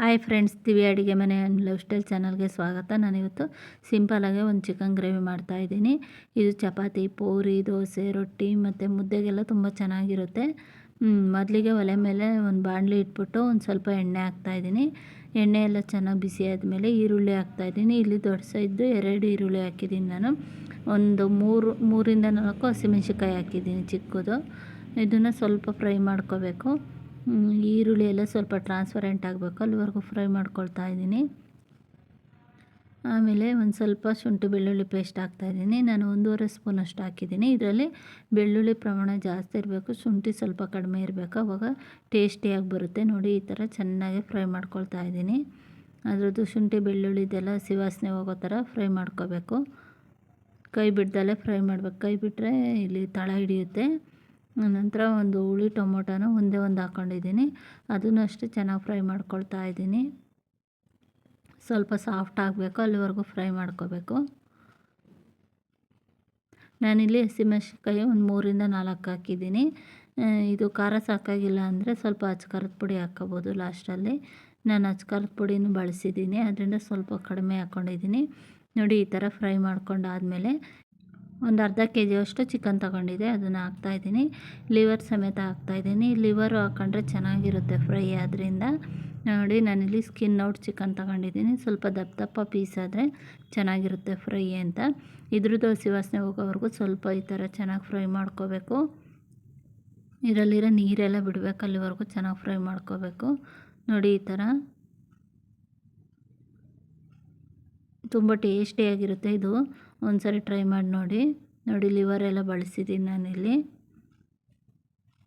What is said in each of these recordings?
Hi friends, ದಿವ್ಯ ಅಡುಗೆ ಮನೆ ಆ್ಯಂಡ್ ಲೈಫ್ ಸ್ಟೈಲ್ ಚಾನಲ್ಗೆ ಸ್ವಾಗತ. ನಾನಿವತ್ತು ಸಿಂಪಲಾಗಿ ಒಂದು ಚಿಕನ್ ಗ್ರೇವಿ ಮಾಡ್ತಾ ಇದ್ದೀನಿ. ಇದು ಚಪಾತಿ, ಪೂರಿ, ದೋಸೆ, ರೊಟ್ಟಿ ಮತ್ತು ಮುದ್ದೆಗೆಲ್ಲ ತುಂಬ ಚೆನ್ನಾಗಿರುತ್ತೆ. ಮೊದಲಿಗೆ ಒಲೆ ಮೇಲೆ ಒಂದು ಬಾಣಲಿ ಇಟ್ಬಿಟ್ಟು ಒಂದು ಸ್ವಲ್ಪ ಎಣ್ಣೆ ಹಾಕ್ತಾಯಿದ್ದೀನಿ ಎಣ್ಣೆ ಎಲ್ಲ ಚೆನ್ನಾಗಿ ಬಿಸಿ ಆದಮೇಲೆ ಈರುಳ್ಳಿ ಹಾಕ್ತಾಯಿದ್ದೀನಿ ಇಲ್ಲಿ ದೊಡ್ಡ ಸೈಜ್ ಎರಡು ಈರುಳ್ಳಿ ಹಾಕಿದ್ದೀನಿ ನಾನು. ಒಂದು ಮೂರು, ಮೂರಿಂದ ನಾಲ್ಕು ಹಸಿಮೆಣ್ಸಿಕಾಯಿ ಹಾಕಿದ್ದೀನಿ ಚಿಕ್ಕದು. ಇದನ್ನು ಸ್ವಲ್ಪ ಫ್ರೈ ಮಾಡ್ಕೋಬೇಕು. ಈರುಳ್ಳಿ ಎಲ್ಲ ಸ್ವಲ್ಪ ಟ್ರಾನ್ಸ್ಪರೆಂಟ್ ಆಗಬೇಕು. ಅಲ್ಲಿವರೆಗೂ ಫ್ರೈ ಮಾಡ್ಕೊಳ್ತಾ ಇದ್ದೀನಿ. ಆಮೇಲೆ ಒಂದು ಸ್ವಲ್ಪ ಶುಂಠಿ ಬೆಳ್ಳುಳ್ಳಿ ಪೇಸ್ಟ್ ಹಾಕ್ತಾಯಿದ್ದೀನಿ ನಾನು ಒಂದೂವರೆ ಸ್ಪೂನಷ್ಟು ಹಾಕಿದ್ದೀನಿ. ಇದರಲ್ಲಿ ಬೆಳ್ಳುಳ್ಳಿ ಪ್ರಮಾಣ ಜಾಸ್ತಿ ಇರಬೇಕು. ಶುಂಠಿ ಸ್ವಲ್ಪ ಕಡಿಮೆ ಇರಬೇಕು. ಅವಾಗ ಟೇಸ್ಟಿಯಾಗಿ ಬರುತ್ತೆ. ನೋಡಿ, ಈ ಥರ ಚೆನ್ನಾಗಿ ಫ್ರೈ ಮಾಡ್ಕೊಳ್ತಾ ಇದ್ದೀನಿ. ಅದರದ್ದು ಶುಂಠಿ ಬೆಳ್ಳುಳ್ಳಿದೆಲ್ಲ ಸಿವಾಸನೆ ಹೋಗೋ ಥರ ಫ್ರೈ ಮಾಡ್ಕೋಬೇಕು. ಕೈ ಬಿಡ್ದಲ್ಲೇ ಫ್ರೈ ಮಾಡ್ಬೇಕು. ಕೈ ಬಿಟ್ಟರೆ ಇಲ್ಲಿ ತಳ ಹಿಡಿಯುತ್ತೆ. ನಂತರ ಒಂದು ಹುಳಿ ಟೊಮೊಟೊನ ಒಂದೇ ಒಂದು ಹಾಕ್ಕೊಂಡಿದ್ದೀನಿ ಅದನ್ನು ಅಷ್ಟೇ ಚೆನ್ನಾಗಿ ಫ್ರೈ ಮಾಡ್ಕೊಳ್ತಾ ಇದ್ದೀನಿ. ಸ್ವಲ್ಪ ಸಾಫ್ಟ್ ಆಗಬೇಕು, ಅಲ್ಲಿವರೆಗೂ ಫ್ರೈ ಮಾಡ್ಕೋಬೇಕು. ನಾನಿಲ್ಲಿ ಹಸಿಮೆಣ್ಸಿನ್ಕಾಯಿ ಒಂದು ಮೂರಿಂದ ನಾಲ್ಕು ಹಾಕಿದ್ದೀನಿ. ಇದು ಖಾರ ಸಾಕಾಗಿಲ್ಲ ಅಂದರೆ ಸ್ವಲ್ಪ ಅಚ್ಕಾರದ ಪುಡಿ ಹಾಕ್ಕೋಬೋದು ಲಾಸ್ಟಲ್ಲಿ. ನಾನು ಅಚ್ಕಾರದ ಪುಡಿನೂ ಬಳಸಿದ್ದೀನಿ, ಅದರಿಂದ ಸ್ವಲ್ಪ ಕಡಿಮೆ ಹಾಕ್ಕೊಂಡಿದ್ದೀನಿ ನೋಡಿ, ಈ ಥರ ಫ್ರೈ ಮಾಡ್ಕೊಂಡಾದಮೇಲೆ ಒಂದು ಅರ್ಧ ಕೆ ಜಿಯಷ್ಟು ಚಿಕನ್ ತೊಗೊಂಡಿದ್ದೆ, ಅದನ್ನು ಹಾಕ್ತಾಯಿದ್ದೀನಿ ಲಿವರ್ ಸಮೇತ ಹಾಕ್ತಾಯಿದ್ದೀನಿ ಲಿವರು ಹಾಕ್ಕೊಂಡ್ರೆ ಚೆನ್ನಾಗಿರುತ್ತೆ ಫ್ರೈ ಆದ್ದರಿಂದ ನೋಡಿ, ನಾನಿಲ್ಲಿ ಸ್ಕಿನ್ ಔಟ್ ಚಿಕನ್ ತಗೊಂಡಿದ್ದೀನಿ. ಸ್ವಲ್ಪ ದಪ್ಪ ದಪ್ಪ ಪೀಸ್ ಆದರೆ ಚೆನ್ನಾಗಿರುತ್ತೆ ಫ್ರೈ ಅಂತ. ಇದ್ರದ್ದು ಹಸಿ ವಾಸನೆ ಹೋಗೋವರೆಗೂ ಸ್ವಲ್ಪ ಈ ಥರ ಚೆನ್ನಾಗಿ ಫ್ರೈ ಮಾಡ್ಕೋಬೇಕು. ಇದರಲ್ಲಿರೋ ನೀರೆಲ್ಲ ಬಿಡಬೇಕು ಅಲ್ಲಿವರೆಗೂ ಚೆನ್ನಾಗಿ ಫ್ರೈ ಮಾಡ್ಕೋಬೇಕು. ನೋಡಿ ಈ ಥರ. ತುಂಬ ಟೇಸ್ಟಿಯಾಗಿರುತ್ತೆ ಇದು. ಒಂದು ಸರಿ ಟ್ರೈ ಮಾಡಿ ನೋಡಿ. ನೋಡಿ, ಲಿವರ್ ಎಲ್ಲ ಬಳಸಿದ್ದೀನಿ ನಾನಿಲ್ಲಿ.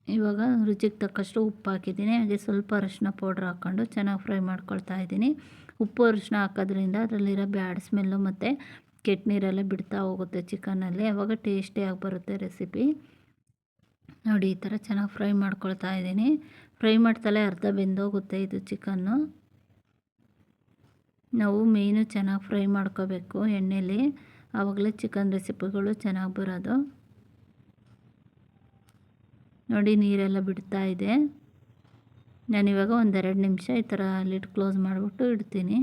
ಇವಾಗ ರುಚಿಗೆ ತಕ್ಕಷ್ಟು ಉಪ್ಪು ಹಾಕಿದ್ದೀನಿ. ಹಾಗೆ ಸ್ವಲ್ಪ ಅರಶಿನ ಪೌಡ್ರ್ ಹಾಕ್ಕೊಂಡು ಚೆನ್ನಾಗಿ ಫ್ರೈ ಮಾಡ್ಕೊಳ್ತಾ ಇದ್ದೀನಿ. ಉಪ್ಪು ಅರಶಿನ ಹಾಕೋದ್ರಿಂದ ಅದರಲ್ಲಿರೋ ಬ್ಯಾಡ್ ಸ್ಮೆಲ್ಲು ಮತ್ತು ಕೆಟ್ಟ ನೀರೆಲ್ಲ ಬಿಡ್ತಾ ಹೋಗುತ್ತೆ ಚಿಕನಲ್ಲಿ. ಅವಾಗ ಟೇಸ್ಟಿಯಾಗಿ ಬರುತ್ತೆ ರೆಸಿಪಿ. ನೋಡಿ, ಈ ಥರ ಚೆನ್ನಾಗಿ ಫ್ರೈ ಮಾಡ್ಕೊಳ್ತಾ ಇದ್ದೀನಿ. ಫ್ರೈ ಮಾಡ್ತಲೇ ಅರ್ಧ ಬೆಂದೋಗುತ್ತೆ ಇದು ಚಿಕನ್ನು. ನಾವು ಮೀನು ಚೆನ್ನಾಗಿ ಫ್ರೈ ಮಾಡ್ಕೋಬೇಕು, ಎಣ್ಣೆಲಿ. ಆವಾಗಲೇ ಚಿಕನ್ ರೆಸಿಪಿಗಳು ಚೆನ್ನಾಗಿ ಬರೋದು. ನೋಡಿ, ನೀರೆಲ್ಲ ಬಿಡ್ತಾ ಇದೆ. ನಾನಿವಾಗ ಒಂದೆರಡು ನಿಮಿಷ ಈ ಥರ ಲಿಡ್ ಕ್ಲೋಸ್ ಮಾಡಿಬಿಟ್ಟು ಇಡ್ತೀನಿ.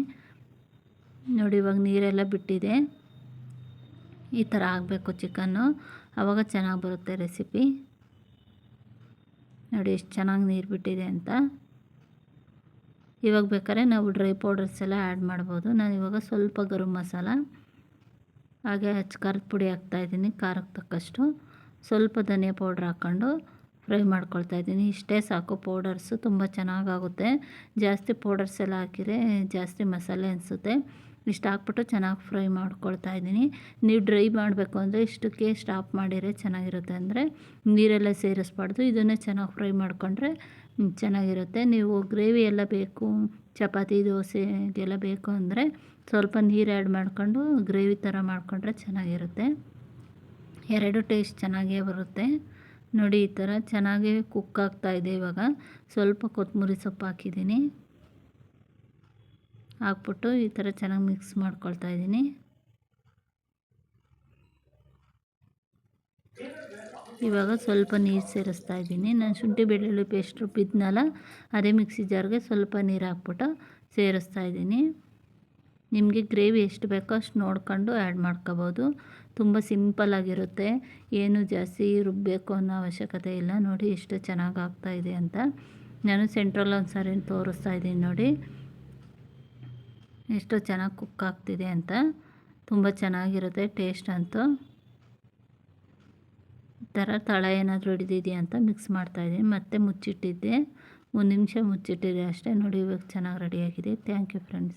ನೋಡಿ, ಇವಾಗ ನೀರೆಲ್ಲ ಬಿಟ್ಟಿದೆ. ಈ ಥರ ಆಗಬೇಕು ಚಿಕನ್ನು ಆವಾಗ ಚೆನ್ನಾಗಿ ಬರುತ್ತೆ ರೆಸಿಪಿ ನೋಡಿ, ಎಷ್ಟು ಚೆನ್ನಾಗಿ ನೀರು ಬಿಟ್ಟಿದೆ ಅಂತ. ಇವಾಗ ಬೇಕಾದ್ರೆ ನಾವು ಡ್ರೈ ಪೌಡರ್ಸ್ ಎಲ್ಲ ಆ್ಯಡ್ ಮಾಡ್ಬೋದು. ನಾನು ಇವಾಗ ಸ್ವಲ್ಪ ಗರಂ ಮಸಾಲ, ಹಾಗೆ ಹಚ್ಚ ಖಾರದ ಪುಡಿ ಹಾಕ್ತಾಯಿದ್ದೀನಿ ಖಾರಕ್ಕೆ ತಕ್ಕಷ್ಟು. ಸ್ವಲ್ಪ ಧನಿಯಾ ಪೌಡ್ರ್ ಹಾಕ್ಕೊಂಡು ಫ್ರೈ ಮಾಡ್ಕೊಳ್ತಾ ಇದ್ದೀನಿ. ಇಷ್ಟೇ ಸಾಕು, ಪೌಡರ್ಸು ತುಂಬ ಚೆನ್ನಾಗಾಗುತ್ತೆ. ಜಾಸ್ತಿ ಪೌಡರ್ಸ್ ಎಲ್ಲ ಹಾಕಿದರೆ ಜಾಸ್ತಿ ಮಸಾಲೆ ಅನಿಸುತ್ತೆ. ಇಷ್ಟು ಹಾಕ್ಬಿಟ್ಟು ಚೆನ್ನಾಗಿ ಫ್ರೈ ಮಾಡ್ಕೊಳ್ತಾ ಇದ್ದೀನಿ. ನೀವು ಡ್ರೈ ಮಾಡಬೇಕು ಅಂದರೆ ಇಷ್ಟಕ್ಕೆ ಸ್ಟಾಪ್ ಮಾಡಿದರೆ ಚೆನ್ನಾಗಿರುತ್ತೆ ಅಂದರೆ ನೀರೆಲ್ಲ ಸೇರಿಸ್ಬಾರ್ದು. ಇದನ್ನೇ ಚೆನ್ನಾಗಿ ಫ್ರೈ ಮಾಡಿಕೊಂಡ್ರೆ ಚೆನ್ನಾಗಿರುತ್ತೆ. ನೀವು ಗ್ರೇವಿ ಎಲ್ಲ ಬೇಕು, ಚಪಾತಿ, ದೋಸೆಗೆಲ್ಲ ಬೇಕು ಅಂದರೆ ಸ್ವಲ್ಪ ನೀರು ಆ್ಯಡ್ ಮಾಡಿಕೊಂಡು ಗ್ರೇವಿ ಥರ ಮಾಡಿಕೊಂಡ್ರೆ ಚೆನ್ನಾಗಿರುತ್ತೆ. ಎರಡು ಟೇಸ್ಟ್ ಚೆನ್ನಾಗೇ ಬರುತ್ತೆ. ನೋಡಿ ಈ ಥರ ಚೆನ್ನಾಗೇ ಕುಕ್ ಆಗ್ತಾಯಿದೆ ಇವಾಗ. ಸ್ವಲ್ಪ ಕೊತ್ತಂಬರಿ ಸೊಪ್ಪು ಹಾಕಿದ್ದೀನಿ. ಹಾಕ್ಬಿಟ್ಟು ಈ ಥರ ಚೆನ್ನಾಗಿ ಮಿಕ್ಸ್ ಮಾಡ್ಕೊಳ್ತಾ ಇದ್ದೀನಿ. ಇವಾಗ ಸ್ವಲ್ಪ ನೀರು ಸೇರಿಸ್ತಾ ಇದ್ದೀನಿ. ನಾನು ಶುಂಠಿ ಬೆಳ್ಳುಳ್ಳಿ ಪೇಸ್ಟ್ ರುಬ್ಬಿದ್ನಲ್ಲ ಅದೇ ಮಿಕ್ಸಿ ಜಾರ್ಗೆ ಸ್ವಲ್ಪ ನೀರು ಹಾಕ್ಬಿಟ್ಟು ಸೇರಿಸ್ತಾ ಇದ್ದೀನಿ. ನಿಮಗೆ ಗ್ರೇವಿ ಎಷ್ಟು ಬೇಕೋ ಅಷ್ಟು ನೋಡ್ಕೊಂಡು ಆ್ಯಡ್ ಮಾಡ್ಕೋಬೋದು. ತುಂಬ ಸಿಂಪಲ್ಲಾಗಿರುತ್ತೆ ಏನು ಜಾಸ್ತಿ ರುಬ್ಬಬೇಕು ಅನ್ನೋ ಅವಶ್ಯಕತೆ ಇಲ್ಲ. ನೋಡಿ ಎಷ್ಟು ಚೆನ್ನಾಗಿ ಆಗ್ತಾಯಿದೆ ಅಂತ. ನಾನು ಸೆಂಟ್ರಲ್ ಒಂದು ಸಾರಿ ತೋರಿಸ್ತಾ ಇದ್ದೀನಿ ನೋಡಿ. ಎಷ್ಟು ಚೆನ್ನಾಗಿ ಕುಕ್ ಆಗ್ತಿದೆ ಅಂತ. ತುಂಬ ಚೆನ್ನಾಗಿರುತ್ತೆ ಟೇಸ್ಟ್ ಅಂತೂ. ಥರ ತಳ ಏನಾದರೂ ಹಿಡಿದಿದೆಯಾ ಅಂತ ಮಿಕ್ಸ್ ಮಾಡ್ತಾಯಿದ್ದೀನಿ ಮತ್ತೆ ಮುಚ್ಚಿಟ್ಟಿದ್ದೆ. ಒಂದು ನಿಮಿಷ ಮುಚ್ಚಿಟ್ಟಿದೆ ಅಷ್ಟೇ. ನೋಡಿ ಇವಾಗ ಚೆನ್ನಾಗಿ ರೆಡಿಯಾಗಿದೆ ಥ್ಯಾಂಕ್ ಯು ಫ್ರೆಂಡ್ಸ್